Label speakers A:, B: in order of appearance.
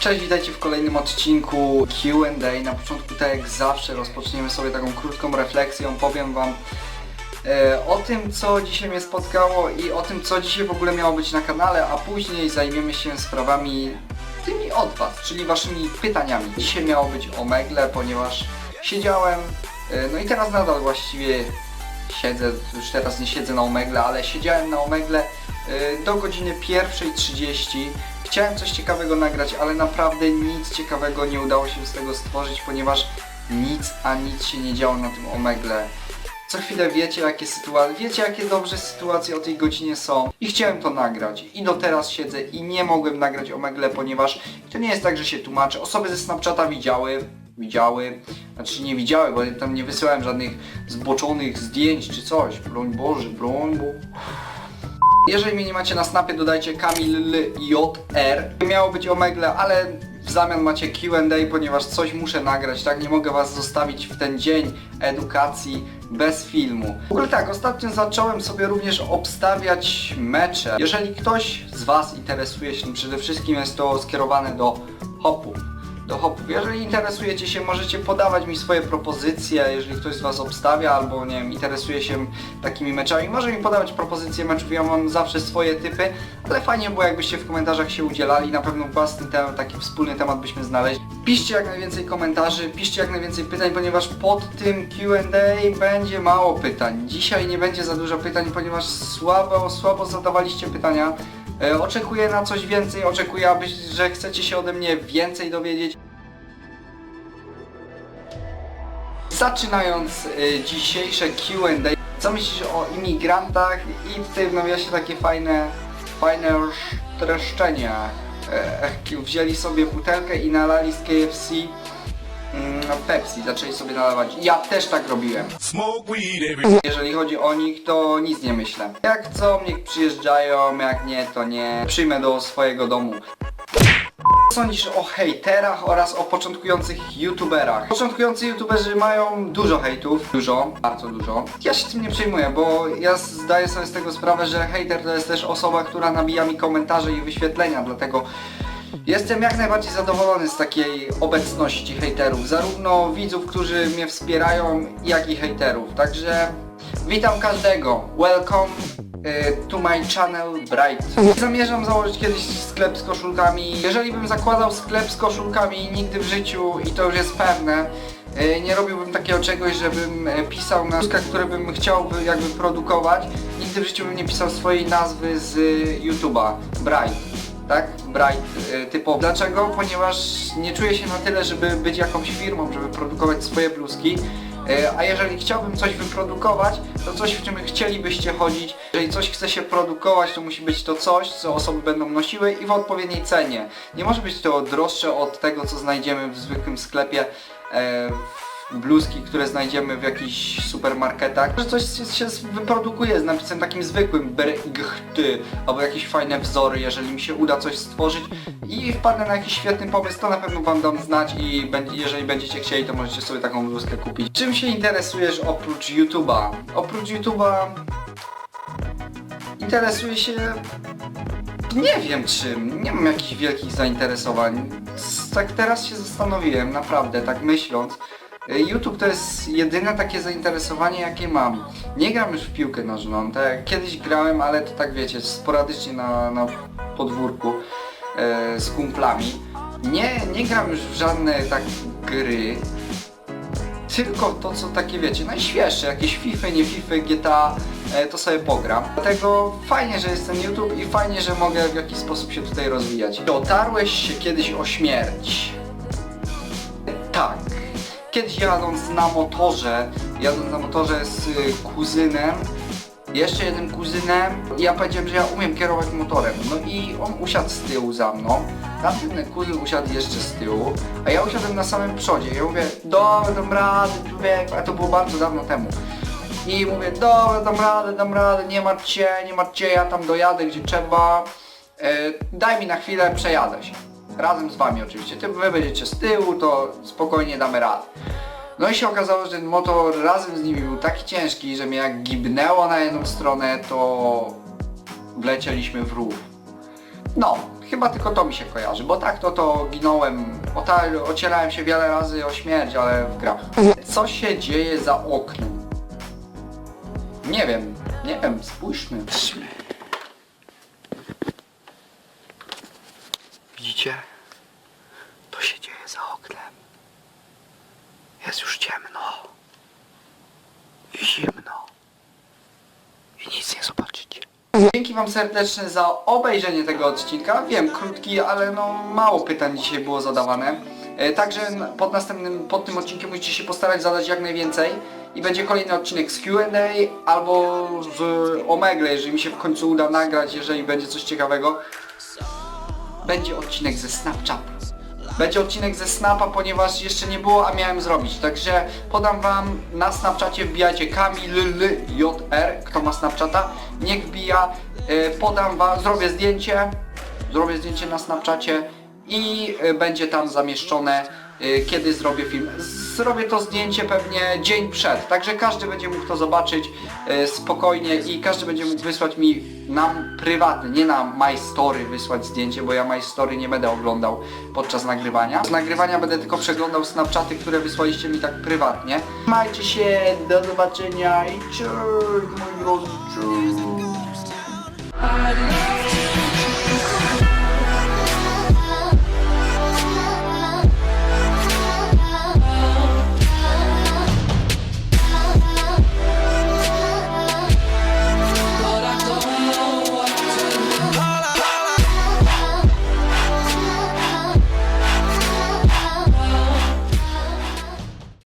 A: Cześć, witajcie w kolejnym odcinku Q&A. Na początku, tak jak zawsze, rozpoczniemy sobie taką krótką refleksją. Powiem Wam e, o tym, co dzisiaj mnie spotkało i o tym, co dzisiaj w ogóle miało być na kanale, a później zajmiemy się sprawami tymi od Was, czyli Waszymi pytaniami. Dzisiaj miało być o Megle, ponieważ siedziałem, e, no i teraz nadal właściwie siedzę, już teraz nie siedzę na Omegle, ale siedziałem na Omegle y, do godziny 1.30. Chciałem coś ciekawego nagrać, ale naprawdę nic ciekawego nie udało się z tego stworzyć, ponieważ nic, a nic się nie działo na tym Omegle. Co chwilę wiecie jakie sytuacje, wiecie jakie dobrze sytuacje o tej godzinie są i chciałem to nagrać i do teraz siedzę i nie mogłem nagrać Omegle, ponieważ to nie jest tak, że się tłumaczę. Osoby ze Snapchata widziały, widziały, znaczy nie widziały, bo tam nie wysyłałem żadnych zboczonych zdjęć czy coś. Broń Boże, broń Bo... Jeżeli mnie nie macie na snapie, dodajcie KamilJR. Miało być Omegle, ale w zamian macie Q&A, ponieważ coś muszę nagrać, tak? Nie mogę was zostawić w ten dzień edukacji bez filmu. W ogóle tak, ostatnio zacząłem sobie również obstawiać mecze. Jeżeli ktoś z was interesuje się, przede wszystkim jest to skierowane do hopów do hopów. Jeżeli interesujecie się, możecie podawać mi swoje propozycje, jeżeli ktoś z Was obstawia albo nie wiem, interesuje się takimi meczami, może mi podawać propozycje meczów, ja mam zawsze swoje typy, ale fajnie było jakbyście w komentarzach się udzielali, na pewno własny temat, taki wspólny temat byśmy znaleźli. Piszcie jak najwięcej komentarzy, piszcie jak najwięcej pytań, ponieważ pod tym Q&A będzie mało pytań. Dzisiaj nie będzie za dużo pytań, ponieważ słabo, słabo zadawaliście pytania. E, Oczekuję na coś więcej, oczekuję, aby, że chcecie się ode mnie więcej dowiedzieć. Zaczynając y, dzisiejsze Q&A, co myślisz o imigrantach i w tym nawiasie takie fajne, fajne streszczenia. E, wzięli sobie butelkę i nalali z KFC mm, Pepsi, zaczęli sobie nalewać. Ja też tak robiłem. Jeżeli chodzi o nich, to nic nie myślę. Jak co, niech przyjeżdżają, jak nie, to nie. Przyjmę do swojego domu. Co sądzisz o hejterach oraz o początkujących youtuberach? Początkujący youtuberzy mają dużo hejtów, dużo, bardzo dużo. Ja się tym nie przejmuję, bo ja zdaję sobie z tego sprawę, że hejter to jest też osoba, która nabija mi komentarze i wyświetlenia, dlatego Jestem jak najbardziej zadowolony z takiej obecności hejterów, zarówno widzów, którzy mnie wspierają, jak i hejterów. Także witam każdego. Welcome y, to my channel Bright. Zamierzam założyć kiedyś sklep z koszulkami. Jeżeli bym zakładał sklep z koszulkami nigdy w życiu i to już jest pewne, y, nie robiłbym takiego czegoś, żebym y, pisał na koszulkach, które bym chciał by- jakby produkować. Nigdy w życiu bym nie pisał swojej nazwy z YouTube'a. Bright tak? Bright y, typowo. Dlaczego? Ponieważ nie czuję się na tyle, żeby być jakąś firmą, żeby produkować swoje bluzki. Y, A jeżeli chciałbym coś wyprodukować, to coś w czym chcielibyście chodzić. Jeżeli coś chce się produkować, to musi być to coś, co osoby będą nosiły i w odpowiedniej cenie. Nie może być to droższe od tego, co znajdziemy w zwykłym sklepie. e, bluzki, które znajdziemy w jakichś supermarketach, że coś się wyprodukuje z napisem takim zwykłym brgty, albo jakieś fajne wzory, jeżeli mi się uda coś stworzyć i wpadnę na jakiś świetny pomysł, to na pewno wam dam znać i jeżeli będziecie chcieli, to możecie sobie taką bluzkę kupić. Czym się interesujesz oprócz YouTube'a? Oprócz YouTube'a interesuję się nie wiem czym, nie mam jakichś wielkich zainteresowań. Tak teraz się zastanowiłem, naprawdę, tak myśląc. Y, YouTube to jest jedyne takie zainteresowanie jakie mam. Nie gram już w piłkę nożną, tak kiedyś grałem, ale to tak wiecie, sporadycznie na, na podwórku e, z kumplami. Nie, nie gram już w żadne tak gry, tylko to co takie wiecie, najświeższe, jakieś FIFA, nie FIFA, GTA, e, to sobie pogram. Dlatego fajnie, że jest ten YouTube i fajnie, że mogę w jakiś sposób się tutaj rozwijać. Dotarłeś się kiedyś o śmierć. Tak. Kiedyś jadąc na motorze, jadąc na motorze z y, kuzynem, jeszcze jednym kuzynem, ja powiedziałem, że ja umiem kierować motorem. No i on usiadł z tyłu za mną, tamten kuzyn usiadł jeszcze z tyłu, a ja usiadłem na samym przodzie. Ja mówię, dobra, dam radę, człowiek, a to było bardzo dawno temu. I mówię, dobra, dam radę, dam radę, nie martw się, nie martw się, ja tam dojadę gdzie trzeba. E, daj mi na chwilę, przejadę się. Razem z wami oczywiście. Ty, wy będziecie z tyłu, to spokojnie damy radę. No i się okazało, że ten motor razem z nimi był taki ciężki, że mnie jak gibnęło na jedną stronę, to wlecieliśmy w rów. No, Chyba tylko to mi się kojarzy, bo tak to to ginąłem, ocierałem się wiele razy o śmierć, ale w grach. Co się dzieje za oknem? Nie wiem, nie wiem, spójrzmy. Widzicie? To się dzieje za oknem. Jest już ciemno. I zimno. I nic nie zobaczycie. Dzięki Wam serdecznie za obejrzenie tego odcinka. Wiem, krótki, ale no mało pytań dzisiaj było zadawane. E, Także pod następnym, pod tym odcinkiem musicie się postarać zadać jak najwięcej. I będzie kolejny odcinek z Q&A albo z Omegle, jeżeli mi się w końcu uda nagrać, jeżeli będzie coś ciekawego. Będzie odcinek ze Snapchata. Będzie odcinek ze Snapa, ponieważ jeszcze nie było, a miałem zrobić. Także podam wam na Snapchacie, wbijajcie KamilJR, kto ma Snapchata, niech wbija. E, Podam wam, zrobię zdjęcie, zrobię zdjęcie na Snapchacie i e, będzie tam zamieszczone, kiedy zrobię film. Zrobię to zdjęcie pewnie dzień przed, także każdy będzie mógł to zobaczyć e, spokojnie i każdy będzie mógł wysłać mi nam prywatnie, nie na My Story wysłać zdjęcie, bo ja My Story nie będę oglądał podczas nagrywania. Z nagrywania będę tylko przeglądał Snapchaty, które wysłaliście mi tak prywatnie. Trzymajcie się, do zobaczenia i cześć moi drodzy.